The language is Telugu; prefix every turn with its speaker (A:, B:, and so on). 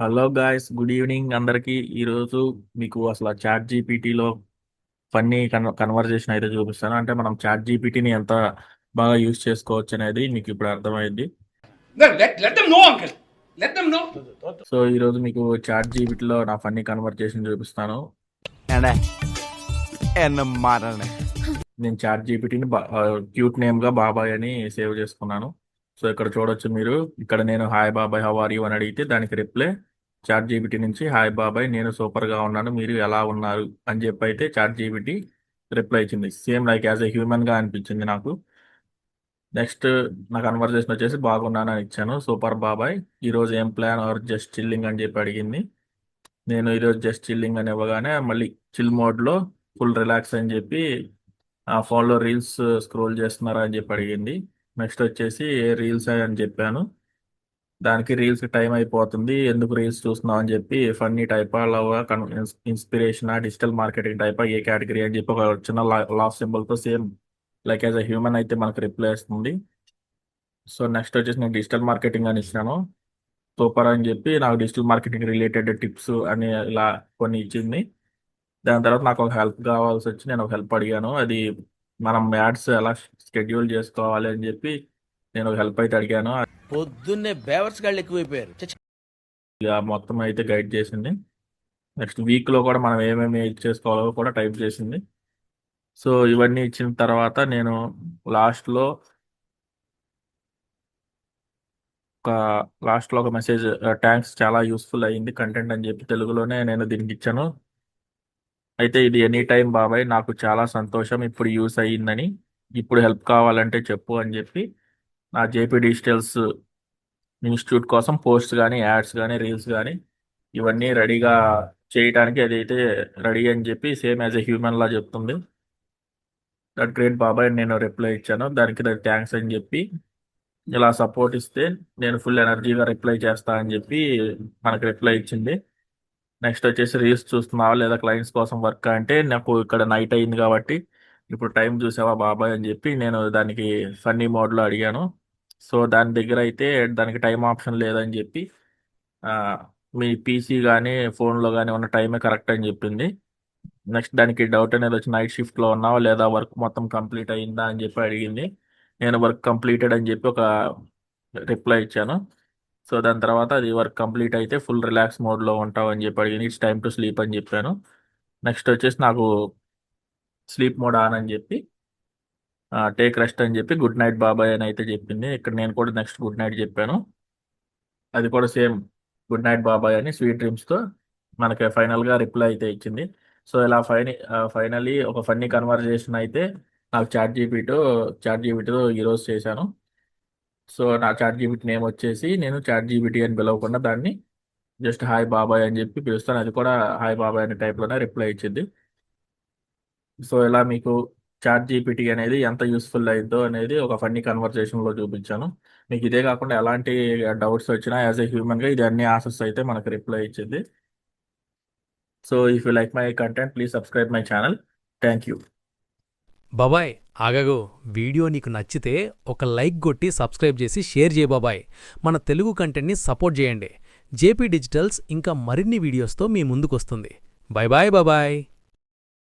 A: హలో గాయస్ గుడ్ ఈవినింగ్ అందరికీ ఈరోజు మీకు అసలు చాట్ జీపీటీలో ఫన్నీ కన్ కన్వర్జేషన్ అయితే చూపిస్తాను. అంటే మనం చాట్ జీపీటీని ఎంత బాగా యూజ్ చేసుకోవచ్చు అనేది మీకు ఇప్పుడు అర్థమైంది. సో ఈరోజు మీకు చాట్ జీపీటీలో నా ఫన్నీ కన్వర్జేషన్ చూపిస్తాను. నేను చాట్ జీపీటీని క్యూట్ నేమ్గా బాబాయ్ అని సేవ్ చేసుకున్నాను. సో ఇక్కడ చూడొచ్చు మీరు. ఇక్కడ నేను హాయ్ బాబాయ్ హవ్ ఆర్ యూ అని అడిగితే దానికి రిప్లై చాట్ జీబీటీ నుంచి హాయ్ బాబాయ్ నేను సూపర్గా ఉన్నాను మీరు ఎలా ఉన్నారు? అని చెప్పి అయితే చాట్ జీబీటీ రిప్లై ఇచ్చింది. సేమ్ లైక్ యాజ్ ఎ హ్యూమన్గా అనిపించింది నాకు. నెక్స్ట్ నా కన్వర్జేషన్ వచ్చేసి బాగున్నాను అని ఇచ్చాను. సూపర్ బాబాయ్ ఈరోజు ఏం ప్లాన్? ఆర్ జస్ట్ చిల్లింగ్ అని చెప్పి అడిగింది. నేను ఈరోజు జస్ట్ చిల్లింగ్ అని ఇవ్వగానే మళ్ళీ చిల్ మోడ్లో ఫుల్ రిలాక్స్ అని చెప్పి ఆ ఫోన్లో రీల్స్ స్క్రోల్ చేస్తున్నారా? అని చెప్పి అడిగింది. నెక్స్ట్ వచ్చేసి రీల్స్ అని చెప్పాను. దానికి రీల్స్ టైం అయిపోతుంది. ఎందుకు రీల్స్ చూస్తున్నావు అని చెప్పి ఫన్నీ టైపా లవ్ ఇన్స్పిరేషన్ డిజిటల్ మార్కెటింగ్ టైపా ఏ కేటగిరీ అని చెప్పి ఒక చిన్న laugh సింబల్తో same like as a human అయితే మనకు రిప్లై వస్తుంది. సో నెక్స్ట్ వచ్చేసి నేను డిజిటల్ మార్కెటింగ్ అని ఇచ్చాను సూపర్ అని చెప్పి నాకు డిజిటల్ మార్కెటింగ్ రిలేటెడ్ టిప్స్ అని ఇలా కొన్ని ఇచ్చింది. దాని తర్వాత నాకు ఒక హెల్ప్ కావాల్సి వచ్చి నేను ఒక హెల్ప్ అడిగాను. అది మనం యాడ్స్ ఎలా షెడ్యూల్ చేసుకోవాలి అని చెప్పి నేను ఒక హెల్ప్ అయితే అడిగాను.
B: పొద్దున్నే బేవర్స్ గాళ్ళు ఎక్కువైపోయారు.
A: ఇక మొత్తం అయితే గైడ్ చేసింది. నెక్స్ట్ వీక్లో కూడా మనం ఏమేమి చేసుకోవాలో కూడా టైప్ చేసింది. సో ఇవన్నీ ఇచ్చిన తర్వాత నేను లాస్ట్లో ఒక లాస్ట్లో ఒక మెసేజ్ ట్యాంక్స్ చాలా యూస్ఫుల్ అయ్యింది కంటెంట్ అని చెప్పి తెలుగులోనే నేను దీనికి ఇచ్చాను. అయితే ఇది ఎనీ టైం బాబాయ్ నాకు చాలా సంతోషం ఇప్పుడు యూస్ అయ్యిందని ఇప్పుడు హెల్ప్ కావాలంటే చెప్పు అని చెప్పి నా జేపీ డిజిటల్స్ ఇన్స్టిట్యూట్ కోసం పోస్ట్ కానీ యాడ్స్ కానీ రీల్స్ కానీ ఇవన్నీ రెడీగా చేయటానికి అదైతే రెడీ అని చెప్పి సేమ్ యాజ్ ఎ హ్యూమన్ లా చెప్తుంది. దట్ గ్రేట్ బాబాయ్ నేను రిప్లై ఇచ్చాను. దానికి థ్యాంక్స్ అని చెప్పి ఇలా సపోర్ట్ ఇస్తే నేను ఫుల్ ఎనర్జీగా రిప్లై చేస్తా అని చెప్పి మనకు రిప్లై ఇచ్చింది. నెక్స్ట్ వచ్చేసి రీల్స్ చూస్తున్నావా లేదా క్లయింట్స్ కోసం వర్క్ అంటే నాకు ఇక్కడ నైట్ అయింది కాబట్టి ఇప్పుడు టైం చూసావా బాబాయ్ అని చెప్పి నేను దానికి ఫన్నీ మోడ్లో అడిగాను. సో దాని దగ్గర అయితే దానికి టైం ఆప్షన్ లేదని చెప్పి మీ పీసీ కానీ ఫోన్లో కానీ ఉన్న టైమే కరెక్ట్ అని చెప్పింది. నెక్స్ట్ దానికి డౌట్ అనేది వచ్చి నైట్ షిఫ్ట్లో ఉన్నావా లేదా వర్క్ మొత్తం కంప్లీట్ అయిందా అని చెప్పి అడిగింది. నేను వర్క్ కంప్లీటెడ్ అని చెప్పి ఒక రిప్లై ఇచ్చాను. సో దాని తర్వాత అది వర్క్ కంప్లీట్ అయితే ఫుల్ రిలాక్స్ మోడ్లో ఉంటావు అని చెప్పి అడిగింది. ఇట్స్ టైం టు స్లీప్ అని చెప్పాను. నెక్స్ట్ వచ్చేసి నాకు స్లీప్ మోడ్ ఆన్ అని చెప్పి టేక్ రెస్ట్ అని చెప్పి గుడ్ నైట్ బాబాయ్ అని అయితే చెప్పింది. ఇక్కడ నేను కూడా నెక్స్ట్ గుడ్ నైట్ చెప్పాను. అది కూడా సేమ్ గుడ్ నైట్ బాబాయ్ అని స్వీట్ డ్రీమ్స్తో మనకి ఫైనల్గా రిప్లై అయితే ఇచ్చింది. సో ఇలా ఫైన ఫైనలీ ఒక ఫన్నీ కన్వర్జేషన్ అయితే నాకు చాట్ జీపీతో చాట్ జీపీటీతో ఈరోజు చేశాను. సో నా చాట్ జీపీటీ నేమ్ వచ్చేసి నేను చాట్ జీపీటీ అని పిలవకుండా దాన్ని జస్ట్ హాయ్ బాబాయ్ అని చెప్పి పిలుస్తాను. అది కూడా హాయ్ బాబాయ్ అనే టైప్లోనే రిప్లై ఇచ్చింది. సో ఇలా మీకు చాట్ జీపీటీ అనేది ఎంత యూస్ఫుల్ అయిందో అనేది ఒక ఫన్నీ కన్వర్జేషన్లో చూపించాను. మీకు ఇదే కాకుండా ఎలాంటి డౌట్స్ వచ్చినా యాజ్ ఎ హ్యూమన్గా ఇది అన్ని ఆన్సర్స్ అయితే మనకు రిప్లై ఇచ్చింది. So if you like my content please subscribe my channel. Thank you.
C: బాబాయ్ ఆగగు. వీడియో నీకు నచ్చితే ఒక లైక్ కొట్టి సబ్స్క్రైబ్ చేసి షేర్ చేయ బాబాయ్. మన తెలుగు కంటెంట్ని సపోర్ట్ చేయండి. జేపీ డిజిటల్స్ ఇంకా మరిన్ని వీడియోస్తో మీ ముందుకొస్తుంది. బాయ్ బాయ్ బాబాయ్.